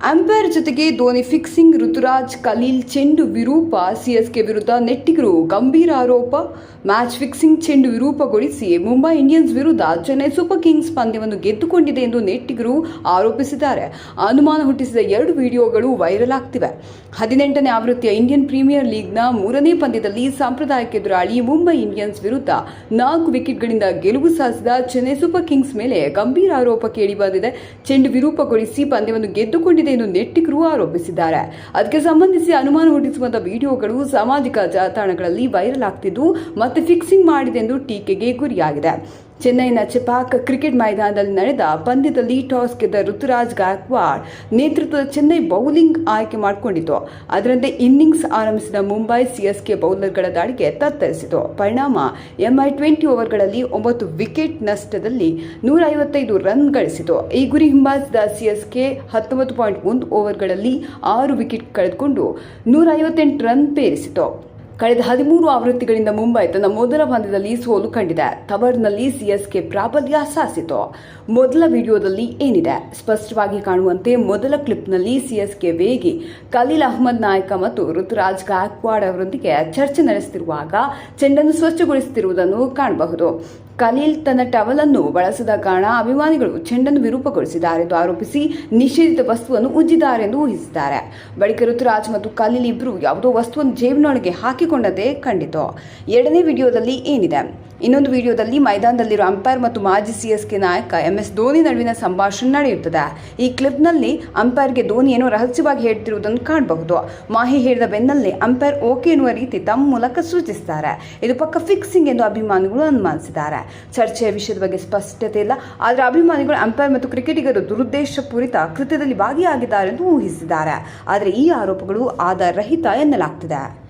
Umpire ಜೊತೆಗೆ Dhoni fixing Ruturaj, Khaleel, ಚೆಂಡು, ವಿರೂಪ, CSK ವಿರುದ್ಧ ನೆಟ್ಟಿಗರು ಗಂಭೀರ ಆರೋಪ. ಮ್ಯಾಚ್ ಫಿಕ್ಸಿಂಗ್ ಚೆಂಡು ವಿರೂಪಗೊಳಿಸಿ ಮುಂಬೈ ಇಂಡಿಯನ್ಸ್ ವಿರುದ್ಧ ಚೆನ್ನೈ ಸೂಪರ್ ಕಿಂಗ್ಸ್ ಪಂದ್ಯವನ್ನು ಗೆದ್ದುಕೊಂಡಿದೆ ಎಂದು ನೆಟ್ಟಿಗರು ಆರೋಪಿಸಿದ್ದಾರೆ. ಅನುಮಾನ ಹುಟ್ಟಿಸಿದ ಎರಡು ವಿಡಿಯೋಗಳು ವೈರಲ್ ಆಗ್ತಿವೆ. ಹದಿನೆಂಟನೇ ಆವೃತ್ತಿಯ ಇಂಡಿಯನ್ ಪ್ರೀಮಿಯರ್ ಲೀಗ್ನ ಮೂರನೇ ಪಂದ್ಯದಲ್ಲಿ ಸಾಂಪ್ರದಾಯಿಕ ಎದುರಾಳಿ ಮುಂಬೈ ಇಂಡಿಯನ್ಸ್ ವಿರುದ್ಧ ನಾಲ್ಕು ವಿಕೆಟ್ಗಳಿಂದ ಗೆಲುವು ಸಾಧಿಸಿದ ಚೆನ್ನೈ ಸೂಪರ್ ಕಿಂಗ್ಸ್ ಮೇಲೆ ಗಂಭೀರ ಆರೋಪ ಕೇಳಿಬಂದಿದೆ ಚೆಂಡು ವಿರೂಪಗೊಳಿಸಿ ಪಂದ್ಯವನ್ನು ಗೆದ್ದುಕೊಂಡಿದೆ ಎಂದು ನೆಟ್ಟಿಗರು ಆರೋಪಿಸಿದ್ದಾರೆ. ಅದಕ್ಕೆ ಸಂಬಂಧಿಸಿ ಅನುಮಾನ ಹುಟ್ಟಿಸುವಂತಹ ವಿಡಿಯೋಗಳು ಸಾಮಾಜಿಕ ಜಾಲತಾಣಗಳಲ್ಲಿ ವೈರಲ್ ಆಗ್ತಿದ್ದು, ಮತ್ತೆ ಫಿಕ್ಸಿಂಗ್ ಮಾಡಿದೆ ಎಂದು ಟೀಕೆಗೆ ಗುರಿಯಾಗಿದೆ. ಚೆನ್ನೈನ ಚೆಪಾಕ್ ಕ್ರಿಕೆಟ್ ಮೈದಾನದಲ್ಲಿ ನಡೆದ ಪಂದ್ಯದಲ್ಲಿ ಟಾಸ್ ಗೆದ್ದ ಋತುರಾಜ್ ಗಾಯಕ್ವಾಡ್ ನೇತೃತ್ವದ ಚೆನ್ನೈ ಬೌಲಿಂಗ್ ಆಯ್ಕೆ ಮಾಡಿಕೊಂಡಿತು. ಅದರಂತೆ ಇನ್ನಿಂಗ್ಸ್ ಆರಂಭಿಸಿದ ಮುಂಬೈ ಸಿಎಸ್ಕೆ ಬೌಲರ್ಗಳ ದಾಳಿಗೆ ತತ್ತರಿಸಿತು. ಪರಿಣಾಮ ಎಂಐ ಟ್ವೆಂಟಿ ಓವರ್ಗಳಲ್ಲಿ ಒಂಬತ್ತು ವಿಕೆಟ್ ನಷ್ಟದಲ್ಲಿ ನೂರ ಐವತ್ತೈದು ರನ್ ಗಳಿಸಿತು. ಈ ಗುರಿ ಹಿಂಬಾಲಿಸಿದ ಸಿಎಸ್ಕೆ ಹತ್ತೊಂಬತ್ತು ಪಾಯಿಂಟ್ ಒಂದು ಓವರ್ಗಳಲ್ಲಿ ಆರು ವಿಕೆಟ್ ಕಳೆದುಕೊಂಡು ನೂರ ಐವತ್ತೆಂಟು ರನ್ ಪೇರಿಸಿತು. ಕಳೆದ ಹದಿಮೂರು ಆವೃತ್ತಿಗಳಿಂದ ಮುಂಬೈ ತನ್ನ ಮೊದಲ ಪಂದ್ಯದಲ್ಲಿ ಸೋಲು ಕಂಡಿದೆ. ತವರ್ನಲ್ಲಿ ಸಿಎಸ್ಕೆ ಪ್ರಾಬಲ್ಯ ಸಾಸಿತು. ಮೊದಲ ವಿಡಿಯೋದಲ್ಲಿ ಏನಿದೆ? ಸ್ಪಷ್ಟವಾಗಿ ಕಾಣುವಂತೆ ಮೊದಲ ಕ್ಲಿಪ್ನಲ್ಲಿ ಸಿಎಸ್ಕೆ ವೇಗಿ ಖಲೀಲ್ ಅಹ್ಮದ್ ನಾಯಕ ಮತ್ತು ಋತುರಾಜ್ ಗಾಯಕ್ವಾಡ್ ಅವರೊಂದಿಗೆ ಚರ್ಚೆ ನಡೆಸುತ್ತಿರುವಾಗ ಚೆಂಡನ್ನು ಸ್ವಚ್ಛಗೊಳಿಸುತ್ತಿರುವುದನ್ನು ಕಾಣಬಹುದು. ಖಲೀಲ್ ತನ್ನ ಟವಲ್ ಅನ್ನು ಬಳಸದ ಕಾರಣ ಅಭಿಮಾನಿಗಳು ಚೆಂಡನ್ನು ವಿರೂಪಗೊಳಿಸಿದ್ದಾರೆ ಎಂದು ಆರೋಪಿಸಿ ನಿಷೇಧಿತ ವಸ್ತುವನ್ನು ಉಜ್ಜಿದ್ದಾರೆ ಎಂದು ಊಹಿಸಿದ್ದಾರೆ. ಬಳಿಕ ಋತುರಾಜ್ ಮತ್ತು ಖಲೀಲ್ ಇಬ್ಬರು ಯಾವುದೋ ವಸ್ತುವನ್ನು ಜೇಬಿನೊಳಗೆ ಹಾಕಿಕೊಂಡದೇ ಕಂಡಿತು. ಎರಡನೇ ವಿಡಿಯೋದಲ್ಲಿ ಏನಿದೆ? ಇನ್ನೊಂದು ವಿಡಿಯೋದಲ್ಲಿ ಮೈದಾನದಲ್ಲಿರುವ ಅಂಪೈರ್ ಮತ್ತು ಮಾಜಿ ಸಿ ಎಸ್ ಕೆ ನಾಯಕ ಎಂ ಎಸ್ ಧೋನಿ ನಡುವಿನ ಸಂಭಾಷಣೆ ನಡೆಯುತ್ತದೆ. ಈ ಕ್ಲಿಪ್ನಲ್ಲಿ ಅಂಪೈರ್ಗೆ ಧೋನಿ ಏನೋ ರಹಸ್ಯವಾಗಿ ಹೇಳ್ತಿರುವುದನ್ನು ಕಾಣಬಹುದು. ಮಾಹಿ ಹೇಳಿದ ಬೆನ್ನಲ್ಲೇ ಅಂಪೈರ್ ಓಕೆ ಎನ್ನುವ ರೀತಿ ತಮ್ಮ ಮೂಲಕ ಸೂಚಿಸುತ್ತಾರೆ ಇದು ಪಕ್ಕ ಫಿಕ್ಸಿಂಗ್ ಎಂದು ಅಭಿಮಾನಿಗಳು ಅನುಮಾನಿಸಿದ್ದಾರೆ. ಚರ್ಚೆಯ ವಿಷಯದ ಬಗ್ಗೆ ಸ್ಪಷ್ಟತೆ ಇಲ್ಲ. ಆದರೆ ಅಭಿಮಾನಿಗಳು ಅಂಪೈರ್ ಮತ್ತು ಕ್ರಿಕೆಟಿಗರು ದುರುದ್ದೇಶಪೂರಿತ ಕೃತ್ಯದಲ್ಲಿ ಭಾಗಿಯಾಗಿದ್ದಾರೆ ಎಂದು ಊಹಿಸಿದ್ದಾರೆ. ಆದರೆ ಈ ಆರೋಪಗಳು ಆಧಾರರಹಿತ ಎನ್ನಲಾಗ್ತಿದೆ.